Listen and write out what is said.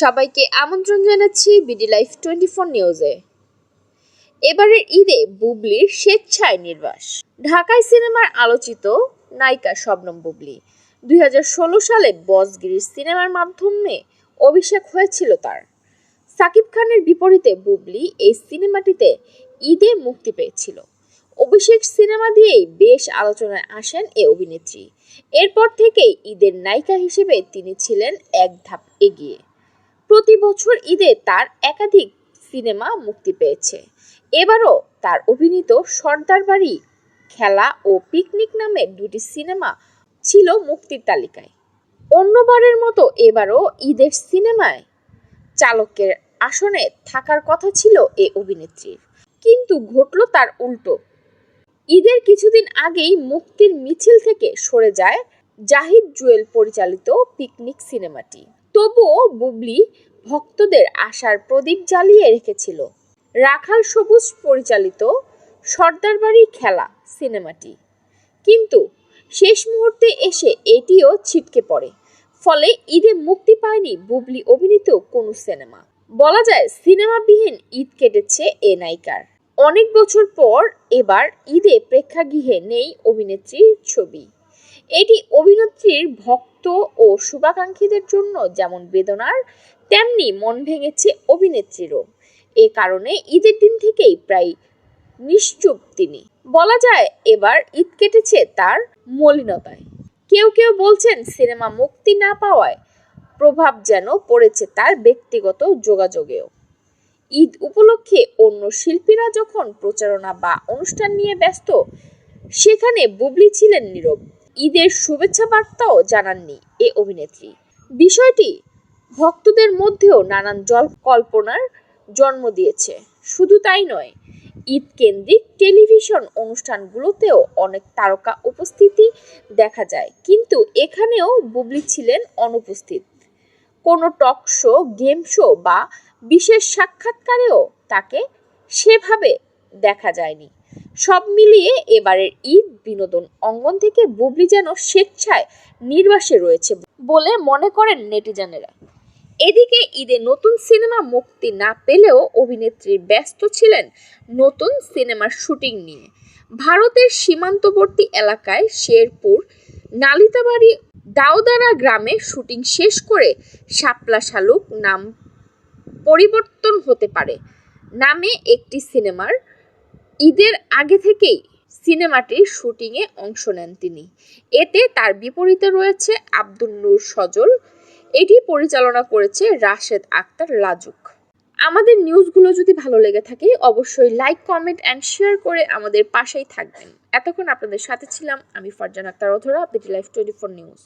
সবাইকে আমন্ত্রণ জানাচ্ছি বিডি লাইফ টোয়েন্টি ফোর নিউজে এবারের ঈদে বুবলির স্বেচ্ছায় নির্বাস। ঢাকায় সিনেমার আলোচিত নায়িকা শবনম বুবলি। দু হাজার ষোলো সালে বসগিরি সিনেমার মাধ্যমে অভিষেক হয়েছিল তার। সাকিব খানের বিপরীতে বুবলি এই সিনেমাটিতে ঈদে মুক্তি পেয়েছিল। অভিষেক সিনেমা দিয়েই বেশ আলোচনায় আসেন এ অভিনেত্রী। এরপর থেকেই ঈদের নায়িকা হিসেবে তিনি ছিলেন এক ধাপ এগিয়ে। প্রতি বছর ঈদে তার একাধিক সিনেমা মুক্তি পেয়েছে। এবারও তার অভিনীত সর্দার বাড়ি খেলা ও পিকনিক নামে দুটি সিনেমা ছিল মুক্তির তালিকায়। অন্যবারের মতো এবারও ঈদের সিনেমায় চালকের আসনে থাকার কথা ছিল এ অভিনেত্রীর। কিন্তু ঘটল তার উল্টো। ঈদের কিছুদিন আগেই মুক্তির মিছিল থেকে সরে যায় জাহিদ জুয়েল পরিচালিত পিকনিক সিনেমাটি। তবুও বুবলি ভক্তদের আশার প্রদীপ জ্বালিয়ে রেখেছিল। রাখাল সবুজ পরিচালিত সর্দার বাড়ি খেলা সিনেমাটি। কিন্তু শেষ মুহূর্তে এসে এটিও ছিটকে পড়ে। ফলে ঈদে মুক্তি পায়নি বুবলি অভিনীত কোনো সিনেমা। বলা যায় সিনেমাবিহীন ঈদ কেটেছে এ নায়িকার। অনেক বছর পর এবার ঈদে প্রেক্ষাগৃহে নেই অভিনেত্রীর ছবি। এটি অভিনেত্রীর ভক্ত ও শুভাকাঙ্ক্ষীদের জন্য যেমন বেদনার, তেমনি মন ভেঙেছে অভিনেত্রীরও। এ কারণে ঈদের দিন থেকেই প্রায় নিশ্চুপ তিনি। বলা যায়, এবার ঈদ কেটেছে তার মলিনতায়। কেউ কেউ বলছেন, সিনেমা মুক্তি না পাওয়ায় প্রভাব যেন পড়েছে তার ব্যক্তিগত যোগাযোগেও। ঈদ উপলক্ষে অন্য শিল্পীরা যখন প্রচারণা বা অনুষ্ঠান নিয়ে ব্যস্ত, সেখানে বুবলি ছিলেন নীরব। ঈদের শুভেচ্ছা বার্তাও জানাননি এ অভিনেত্রী। বিষয়টি, ভক্তদের মধ্যেও নানান জল কল্পনার জন্ম দিয়েছে। শুধু তাই নয় ঈদ কেন্দ্রিক টেলিভিশন অনুষ্ঠানগুলোতেও অনেক তারকা উপস্থিতি দেখা যায়। কিন্তু এখানেও বুবলি ছিলেন অনুপস্থিত। কোনো টক শো, গেম শো বা বিশেষ সাক্ষাৎকারেও তাকে সেভাবে দেখা যায়নি। সব মিলিয়ে এবারের ঈদ বিনোদন অঙ্গন থেকে বুবলি যেন স্বেচ্ছায় নির্বাসে রয়েছে বলে মনে করেন নেটিজানেরা। এদিকে ঈদে নতুন সিনেমা মুক্তি না পেলেও অভিনেত্রী ব্যস্ত ছিলেন নতুন সিনেমার শুটিং নিয়ে। ভারতের সীমান্তবর্তী এলাকায় শেরপুর, নালিতাবাড়ি দাওদারা গ্রামে শুটিং শেষ করে শাপলা শালুক নাম পরিবর্তন হতে পারে। নামে একটি সিনেমার ঈদের আগে থেকেই সিনেমাটির শুটিংয়ে অংশ নেন তিনি। এতে তার বিপরীতে রয়েছে আব্দুল নূর সজল। এটি পরিচালনা করেছে রাশেদ আক্তার লাজুক। আমাদের নিউজগুলো যদি ভালো লেগে থাকে, অবশ্যই লাইক, কমেন্ট অ্যান্ড শেয়ার করে আমাদের পাশেই থাকবেন। এতক্ষণ আপনাদের সাথে ছিলাম আমি ফারজান আক্তার অধরা বিটি লাইফ টোয়েন্টি ফোর নিউজ